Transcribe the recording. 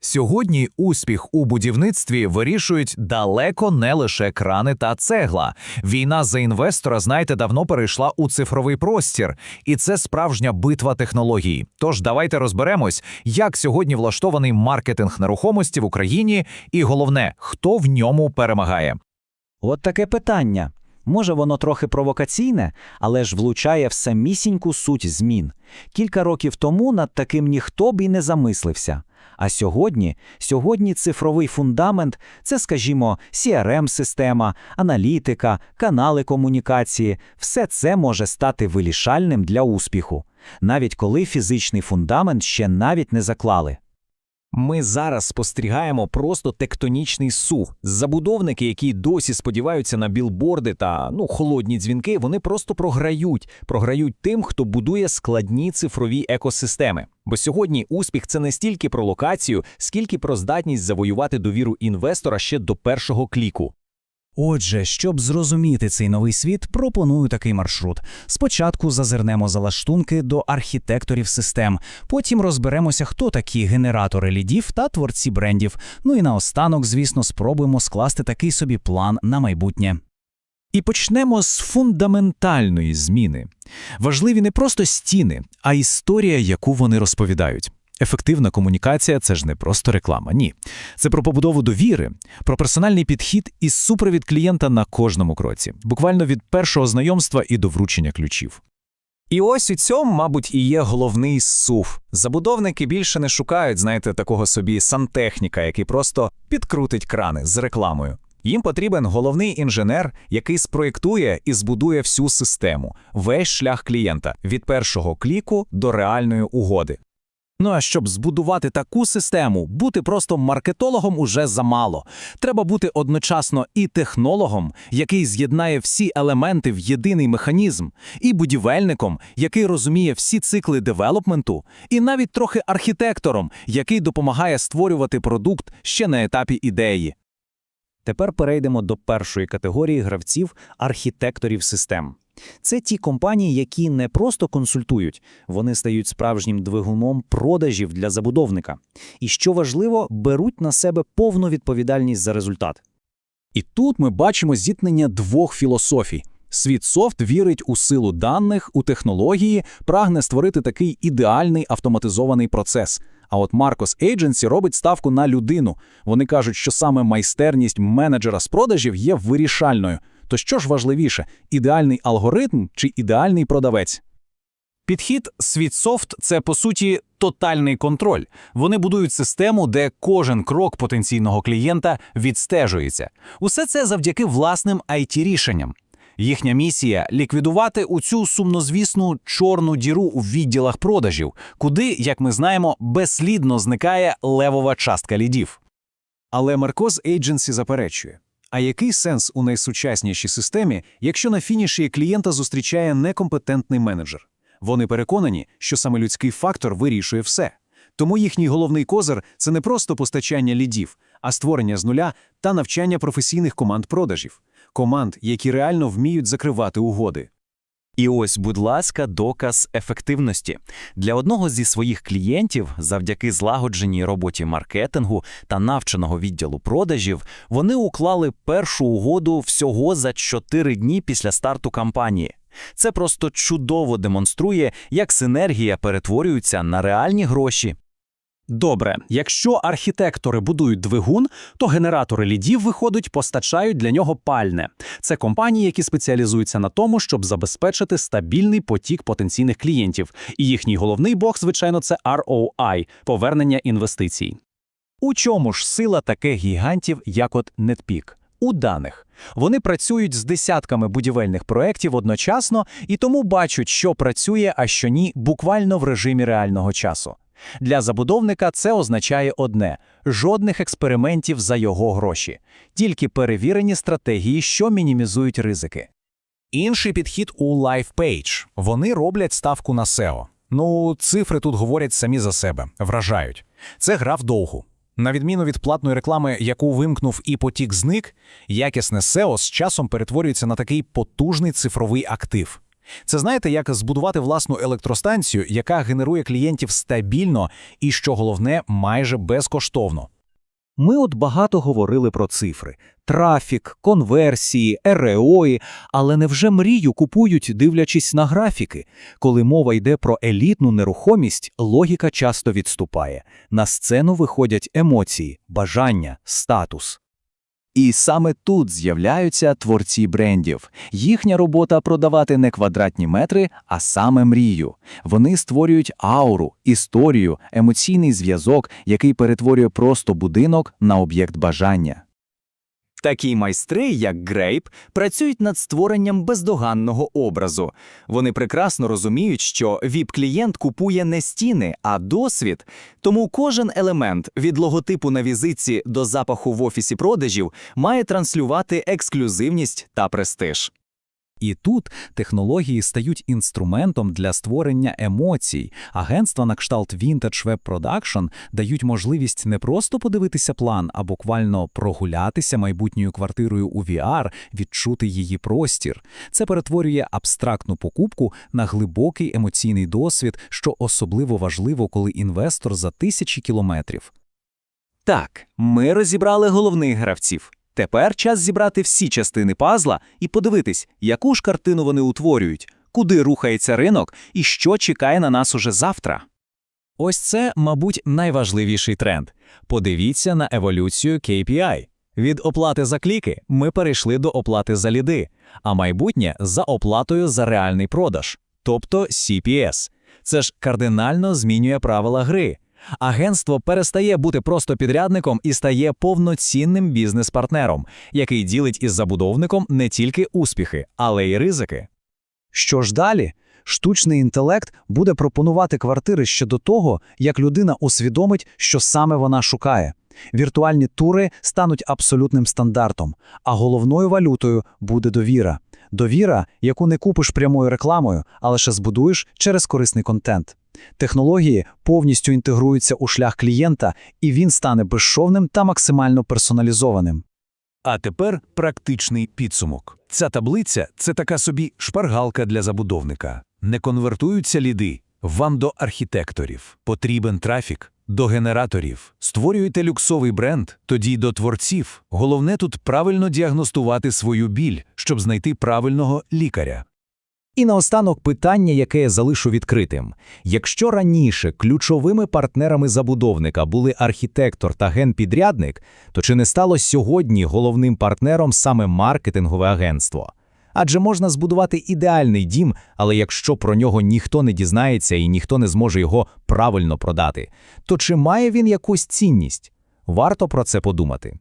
Сьогодні успіх у будівництві вирішують далеко не лише крани та цегла. Війна за інвестора, знаєте, давно перейшла у цифровий простір, і це справжня битва технологій. Тож давайте розберемось, як сьогодні влаштований маркетинг нерухомості в Україні, і головне, хто в ньому перемагає. От таке питання. Може, воно трохи провокаційне, але ж влучає в самісіньку суть змін. Кілька років тому над таким ніхто б і не замислився. А сьогодні, сьогодні цифровий фундамент це, скажімо, CRM-система, аналітика, канали комунікації. Все це може стати вирішальним для успіху, навіть коли фізичний фундамент ще навіть не заклали. Ми зараз спостерігаємо просто тектонічний сух. Забудовники, які досі сподіваються на білборди та ну холодні дзвінки, вони просто програють, програють тим, хто будує складні цифрові екосистеми. Бо сьогодні успіх це не стільки про локацію, скільки про здатність завоювати довіру інвестора ще до першого кліку. Отже, щоб зрозуміти цей новий світ, пропоную такий маршрут. Спочатку зазирнемо за лаштунки до архітекторів систем, потім розберемося, хто такі генератори лідів та творці брендів. Ну і наостанок, звісно, спробуємо скласти такий собі план на майбутнє. І почнемо з фундаментальної зміни. Важливі не просто стіни, а історія, яку вони розповідають. Ефективна комунікація це ж не просто реклама. Ні. Це про побудову довіри, про персональний підхід і супровід клієнта на кожному кроці, буквально від першого знайомства і до вручення ключів. І ось у цьому, мабуть, і є головний сув. Забудовники більше не шукають, знаєте, такого собі сантехніка, який просто підкрутить крани з рекламою. Їм потрібен головний інженер, який спроєктує і збудує всю систему, весь шлях клієнта від першого кліку до реальної угоди. Ну а щоб збудувати таку систему, бути просто маркетологом уже замало. Треба бути одночасно і технологом, який з'єднає всі елементи в єдиний механізм, і будівельником, який розуміє всі цикли девелопменту, і навіть трохи архітектором, який допомагає створювати продукт ще на етапі ідеї. Тепер перейдемо до першої категорії гравців архітекторів систем. Це ті компанії, які не просто консультують, вони стають справжнім двигуном продажів для забудовника. І що важливо, беруть на себе повну відповідальність за результат. І тут ми бачимо зіткнення двох філософій. Світсофт вірить у силу даних, у технології, прагне створити такий ідеальний автоматизований процес. А от Marcos Agency робить ставку на людину. Вони кажуть, що саме майстерність менеджера з продажів є вирішальною. То що ж важливіше, ідеальний алгоритм чи ідеальний продавець? Підхід Світсофт це по суті тотальний контроль. Вони будують систему, де кожен крок потенційного клієнта відстежується. Усе це завдяки власним it рішенням. Їхня місія ліквідувати оцю сумнозвісну чорну діру у відділах продажів, куди, як ми знаємо, безслідно зникає левова частка лідів. Але Marcos Agency заперечує. А який сенс у найсучаснішій системі, якщо на фініші клієнта зустрічає некомпетентний менеджер? Вони переконані, що саме людський фактор вирішує все. Тому їхній головний козир це не просто постачання лідів, а створення з нуля та навчання професійних команд продажів, команд, які реально вміють закривати угоди. І ось, будь ласка, доказ ефективності. Для одного зі своїх клієнтів, завдяки злагодженій роботі маркетингу та навченого відділу продажів, вони уклали першу угоду всього за 4 дні після старту кампанії. Це просто чудово демонструє, як синергія перетворюється на реальні гроші. Добре, якщо архітектори будують двигун, то генератори лідів, виходить, постачають для нього пальне. Це компанії, які спеціалізуються на тому, щоб забезпечити стабільний потік потенційних клієнтів. І їхній головний бог, звичайно, це ROI – повернення інвестицій. У чому ж сила таких гігантів, як от NetPeak? У даних. Вони працюють з десятками будівельних проєктів одночасно і тому бачать, що працює, а що ні, буквально в режимі реального часу. Для забудовника це означає одне: жодних експериментів за його гроші, тільки перевірені стратегії, що мінімізують ризики. Інший підхід у LivePage. Вони роблять ставку на SEO. Ну, цифри тут говорять самі за себе, вражають. Це гра вдовгу. На відміну від платної реклами, яку вимкнув і потік зник, якісне SEO з часом перетворюється на такий потужний цифровий актив. Це знаєте, як збудувати власну електростанцію, яка генерує клієнтів стабільно і, що головне, майже безкоштовно. Ми от багато говорили про цифри: трафік, конверсії, РЕОї, але невже мрію купують, дивлячись на графіки? Коли мова йде про елітну нерухомість, логіка часто відступає. На сцену виходять емоції, бажання, статус. І саме тут з'являються творці брендів. Їхня робота продавати не квадратні метри, а саме мрію. Вони створюють ауру, історію, емоційний зв'язок, який перетворює просто будинок на об'єкт бажання. Такі майстри, як Грейп, працюють над створенням бездоганного образу. Вони прекрасно розуміють, що ВІП-клієнт купує не стіни, а досвід. Тому кожен елемент від логотипу на візитці до запаху в офісі продажів має транслювати ексклюзивність та престиж. І тут технології стають інструментом для створення емоцій. Агентства на кшталт Vintage Web Production дають можливість не просто подивитися план, а буквально прогулятися майбутньою квартирою у VR, відчути її простір. Це перетворює абстрактну покупку на глибокий емоційний досвід, що особливо важливо, коли інвестор за тисячі кілометрів. Так, ми розібрали головних гравців. Тепер час зібрати всі частини пазла і подивитись, яку ж картину вони утворюють, куди рухається ринок і що чекає на нас уже завтра. Ось це, мабуть, найважливіший тренд. Подивіться на еволюцію KPI. Від оплати за кліки ми перейшли до оплати за ліди, а майбутнє за оплатою за реальний продаж, тобто CPS. Це ж кардинально змінює правила гри. Агентство перестає бути просто підрядником і стає повноцінним бізнес-партнером, який ділить із забудовником не тільки успіхи, але й ризики. Що ж далі? Штучний інтелект буде пропонувати квартири ще до того, як людина усвідомить, що саме вона шукає. Віртуальні тури стануть абсолютним стандартом, а головною валютою буде довіра. Довіра, яку не купиш прямою рекламою, а лише збудуєш через корисний контент. Технології повністю інтегруються у шлях клієнта, і він стане безшовним та максимально персоналізованим. А тепер практичний підсумок. Ця таблиця це така собі шпаргалка для забудовника. Не конвертуються ліди. Вам до архітекторів потрібен трафік, до генераторів. Створюєте люксовий бренд, тоді до творців. Головне тут правильно діагностувати свою біль, щоб знайти правильного лікаря. І наостанок питання, яке я залишу відкритим. Якщо раніше ключовими партнерами забудовника були архітектор та генпідрядник, то чи не стало сьогодні головним партнером саме маркетингове агентство? Адже можна збудувати ідеальний дім, але якщо про нього ніхто не дізнається і ніхто не зможе його правильно продати, то чи має він якусь цінність? Варто про це подумати.